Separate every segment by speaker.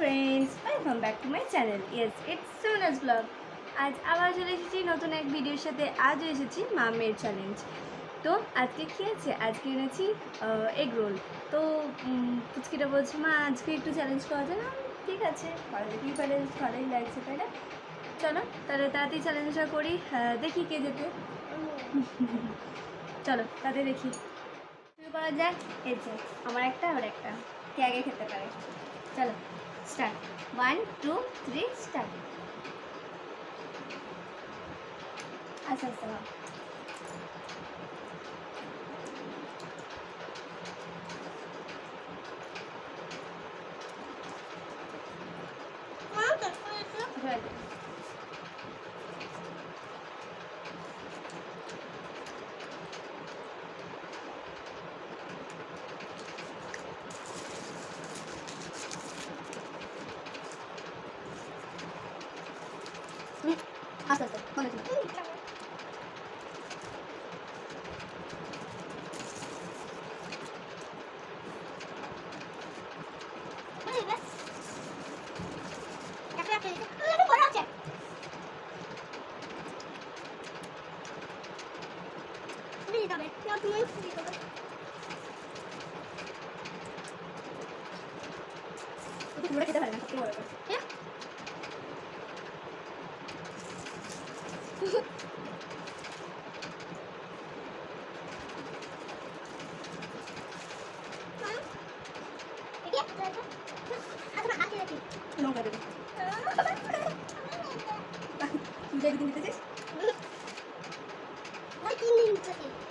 Speaker 1: Friends welcome back to my channel yes it's Sona's vlog আজ আবার চলে এসেছি নতুন এক ভিডিওর সাথে। আজও এসেছি মামের চ্যালেঞ্জ তো আজকে কী আছে? আজকে এনেছি এগ রোল তো পুচকিটা বলছে, মা, আজকে একটু চ্যালেঞ্জ করা যায় না? ঠিক আছে, করা দেখি তাহলে ভালোই লাগছে, তাই না? চলো, তাহলে তাড়াতাড়ি চ্যালেঞ্জটা করি। দেখি কে যেতে চলো তাতে দেখি। শুরু করা যাক। এই আমার একটা আর একটা। কে আগে খেতে পারে? চলো। Start one two three start আচ্ছা আচ্ছা ভাব। হয়ে গেল। হুম, আচ্ছা আচ্ছা মনে ছিল একটু পুরোটা খেতে পারে না সত্যি বড় করে। লঙ্কা দেবে তুই যদি নিতে চাস তুই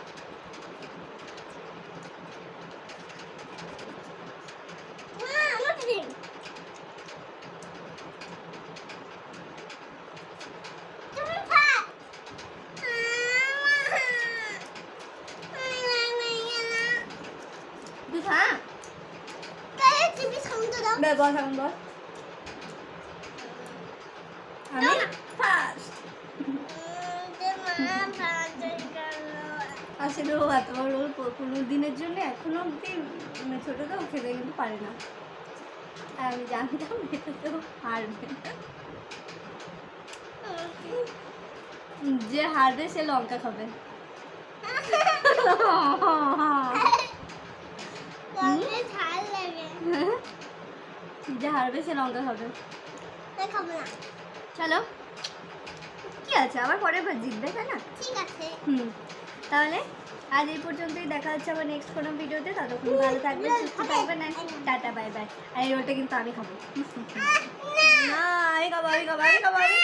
Speaker 1: বে বল এখন বল আমি ফার্স্ট আসলে ও এত বড় পনেরো দিনের জন্য এখনও অব্দি মানে ছোটো তো খেতে কিন্তু পারে না আর আমি জানতাম এটা তো হারবে যে হারবে সে লঙ্কা খাবে যে হারবে সে লঙ্কা খাবে। চলো। কি আছে? আবার পরের বার জিতবে তাই না?
Speaker 2: ঠিক আছে।
Speaker 1: হুম। তাহলে আজ এই পর্যন্তই। দেখা হচ্ছে আবার নেক্সট কোনো ভিডিওতে। ততক্ষণ ভালো থাকবে সুস্থ থাকবেন টাটা বাই বাই আর এই রোলটা কিন্তু আমি খাব। না। আমি খাব আমি খাব আমি খাব আমি